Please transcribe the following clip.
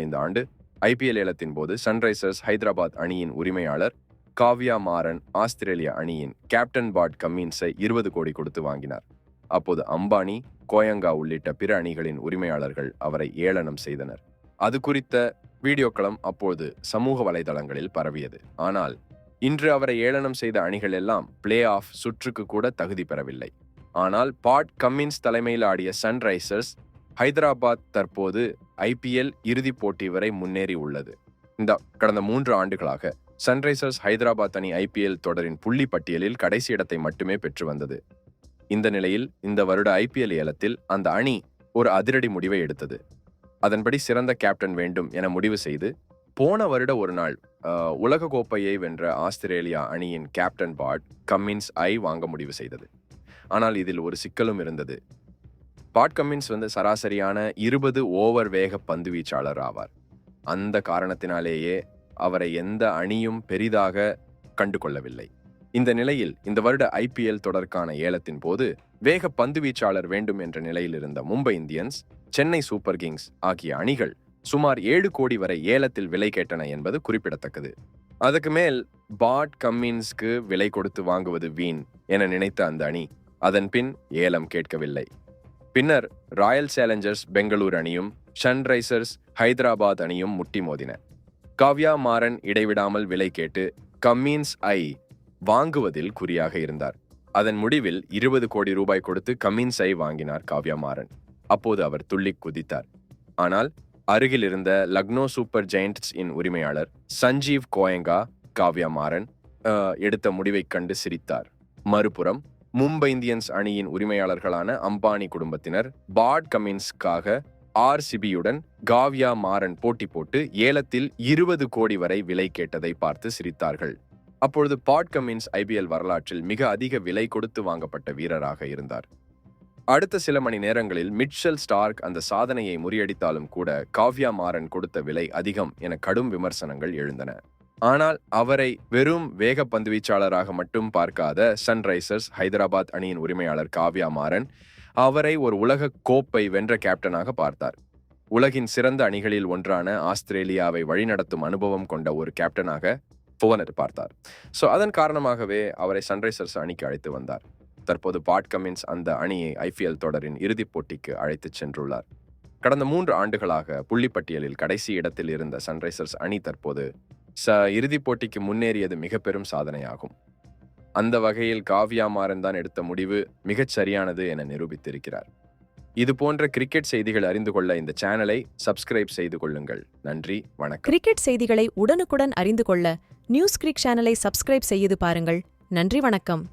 ஐந்து ஆண்டு ஐபிஎல் ஏலத்தின் போது சன்ரைசர்ஸ் ஹைதராபாத் அணியின் உரிமையாளர் காவ்யா மாறன் ஆஸ்திரேலிய அணியின் கேப்டன் பாட் கம்மின்ஸை இருபது கோடி கொடுத்து வாங்கினார். அப்போது அம்பானி கோயங்கா உள்ளிட்ட பிற அணிகளின் உரிமையாளர்கள் அவரை ஏளனம் செய்தனர். அது குறித்த வீடியோக்களம் அப்போது சமூக வலைதளங்களில் பரவியது. ஆனால் இன்று அவரை ஏளனம் செய்த அணிகள் எல்லாம் பிளே ஆஃப் சுற்றுக்கு கூட தகுதி பெறவில்லை. ஆனால் பாட் கம்மின்ஸ் தலைமையில் ஆடிய சன்ரைசர்ஸ் ஹைதராபாத் தற்போது ஐபிஎல் இறுதிப் போட்டி வரை முன்னேறி உள்ளது. இந்த கடந்த மூன்று ஆண்டுகளாக சன்ரைசர்ஸ் ஹைதராபாத் அணி ஐபிஎல் தொடரின் புள்ளி பட்டியலில் கடைசி இடத்தை மட்டுமே பெற்று வந்தது. இந்த நிலையில் இந்த வருட ஐபிஎல் ஏலத்தில் அந்த அணி ஒரு அதிரடி முடிவை எடுத்தது. அதன்படி சிறந்த கேப்டன் வேண்டும் என முடிவு செய்து போன வருட ஒரு நாள் உலக கோப்பையை வென்ற ஆஸ்திரேலியா அணியின் கேப்டன் பாட் கம்மின்ஸ் ஐ வாங்க முடிவு செய்தது. ஆனால் இதில் ஒரு சிக்கலும் இருந்தது. பாட் கம்மின்ஸ் வந்து சராசரியான இருபது ஓவர் வேக பந்து வீச்சாளர் ஆவார். அந்த காரணத்தினாலேயே அவரை எந்த அணியும் பெரிதாக கண்டு கொள்ளவில்லை இந்த நிலையில் இந்த வருட ஐபிஎல் தொடர்கான ஏலத்தின் போது வேக பந்து வீச்சாளர் வேண்டும் என்ற நிலையில் இருந்த Mumbai Indians Chennai Super Kings ஆகிய அணிகள் சுமார் ஏழு கோடி வரை ஏலத்தில் விலை கேட்டன என்பது குறிப்பிடத்தக்கது. அதுக்கு மேல் பாட் கம்மின்ஸ்க்கு விலை கொடுத்து வாங்குவது வீண் என நினைத்த அந்த அணி அதன் பின் ஏலம் கேட்கவில்லை. பின்னர் ராயல் சேலஞ்சர்ஸ் பெங்களூர் அணியும் சன்ரைசர்ஸ் ஹைதராபாத் அணியும் முட்டி மோதின காவ்யா மாறன் இடைவிடாமல் விலை கேட்டு கம்மீன்ஸ் ஐ வாங்குவதில் குறியாக இருந்தார். அதன் முடிவில் இருபது கோடி ரூபாய் கொடுத்து கம்மீன்ஸ் ஐ வாங்கினார் காவ்யா மாறன். அப்போது அவர் துள்ளிக் குதித்தார். ஆனால் அருகில் இருந்த லக்னோ சூப்பர் ஜெயண்ட்ஸ் இன் உரிமையாளர் சஞ்சீவ் கோயங்கா காவ்யா மாறன் எடுத்த முடிவைக் கண்டு சிரித்தார். மறுபுறம் மும்பை இந்தியன்ஸ் அணியின் உரிமையாளர்களான அம்பானி குடும்பத்தினர் பாட் கமின்ஸ்க்காக ஆர்சிபியுடன் காவ்யா மாறன் போட்டி போட்டு ஏலத்தில் இருபது கோடி வரை விலை கேட்டதை பார்த்து சிரித்தார்கள். அப்பொழுது பாட் கமின்ஸ் ஐபிஎல் வரலாற்றில் மிக அதிக விலை கொடுத்து வாங்கப்பட்ட வீரராக இருந்தார். அடுத்த சில மணி நேரங்களில் மிட்ஷல் ஸ்டார்க் அந்த சாதனையை முறியடித்தாலும் கூட காவ்யா மாறன் கொடுத்த விலை அதிகம் என கடும் விமர்சனங்கள் எழுந்தன. ஆனால் அவரை வெறும் வேக பந்துவீச்சாளராக மட்டும் பார்க்காத சன்ரைசர்ஸ் ஹைதராபாத் அணியின் உரிமையாளர் காவ்யா மாறன் அவரை ஒரு உலக கோப்பை வென்ற கேப்டனாக பார்த்தார். உலகின் சிறந்த அணிகளில் ஒன்றான ஆஸ்திரேலியாவை வழிநடத்தும் அனுபவம் கொண்ட ஒரு கேப்டனாக புவனர் பார்த்தார். ஸோ அதன் காரணமாகவே அவரை சன்ரைசர்ஸ் அணிக்கு அழைத்து வந்தார். தற்போது பாட் கமின்ஸ் அந்த அணியை ஐபிஎல் தொடரின் இறுதிப் போட்டிக்கு அழைத்துச் சென்றுள்ளார். கடந்த மூன்று ஆண்டுகளாக புள்ளிப்பட்டியலில் கடைசி இடத்தில் இருந்த சன்ரைசர்ஸ் அணி தற்போது ச இறுதிப் போட்டிக்கு முன்னேறியது மிக பெரும் சாதனையாகும். அந்த வகையில் காவ்யா மாறன் தான் எடுத்த முடிவு மிகச் சரியானது என நிரூபித்திருக்கிறார். இது போன்ற கிரிக்கெட் செய்திகள் அறிந்து கொள்ள இந்த சேனலை சப்ஸ்கிரைப் செய்து கொள்ளுங்கள். நன்றி வணக்கம். கிரிக்கெட் செய்திகளை உடனுக்குடன் அறிந்து கொள்ள நியூஸ் கிரிக் சேனலை சப்ஸ்கிரைப் செய்து பாருங்கள். நன்றி வணக்கம்.